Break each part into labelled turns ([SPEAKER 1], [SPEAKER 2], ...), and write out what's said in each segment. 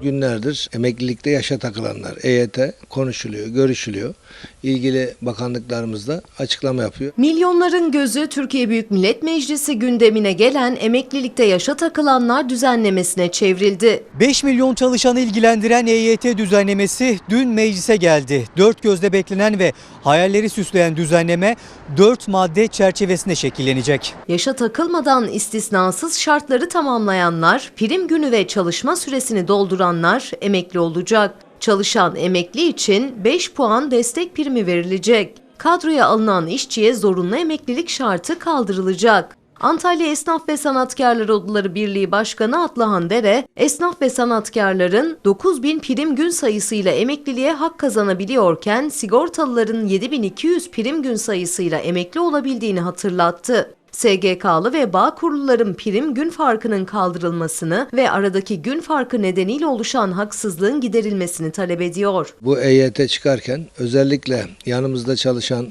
[SPEAKER 1] Günlerdir emeklilikte yaşa takılanlar EYT konuşuluyor, görüşülüyor. İlgili bakanlıklarımız da açıklama yapıyor.
[SPEAKER 2] Milyonların gözü Türkiye Büyük Millet Meclisi gündemine gelen emeklilikte yaşa takılanlar düzenlemesine çevrildi.
[SPEAKER 3] 5 milyon çalışanı ilgilendiren EYT düzenlemesi dün meclise geldi. Dört gözle beklenen ve hayalleri süsleyen düzenleme 4 madde çerçevesinde şekillenecek.
[SPEAKER 2] Yaşa takılmadan istisnasız şartları tamamlayanlar, prim günü ve çalışma süresini dolduranlar emekli olacak. Çalışan emekli için 5 puan destek primi verilecek. Kadroya alınan işçiye zorunlu emeklilik şartı kaldırılacak. Antalya Esnaf ve Sanatkarlar Odaları Birliği Başkanı Atlıhan Dere, esnaf ve sanatkarların 9000 prim gün sayısıyla emekliliğe hak kazanabiliyorken sigortalıların 7200 prim gün sayısıyla emekli olabildiğini hatırlattı. SGK'lı ve bağ kurulların prim gün farkının kaldırılmasını ve aradaki gün farkı nedeniyle oluşan haksızlığın giderilmesini talep ediyor.
[SPEAKER 1] Bu EYT çıkarken özellikle yanımızda çalışan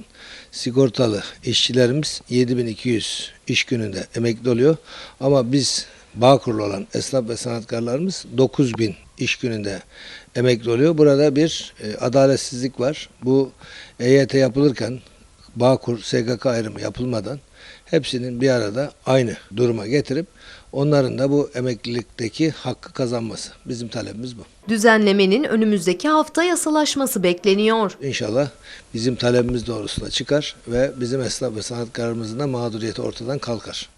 [SPEAKER 1] sigortalı işçilerimiz 7200 iş gününde emekli oluyor. Ama biz bağ kurulu olan esnaf ve sanatkarlarımız 9000 iş gününde emekli oluyor. Burada bir e, adaletsizlik var. Bu EYT yapılırken Bağkur, SGK ayrımı yapılmadan hepsinin bir arada aynı duruma getirip onların da bu emeklilikteki hakkı kazanması. Bizim talebimiz bu.
[SPEAKER 2] Düzenlemenin önümüzdeki hafta yasalaşması bekleniyor.
[SPEAKER 1] İnşallah bizim talebimiz doğrusuna çıkar ve bizim esnaf ve sanatkarımızın da mağduriyeti ortadan kalkar.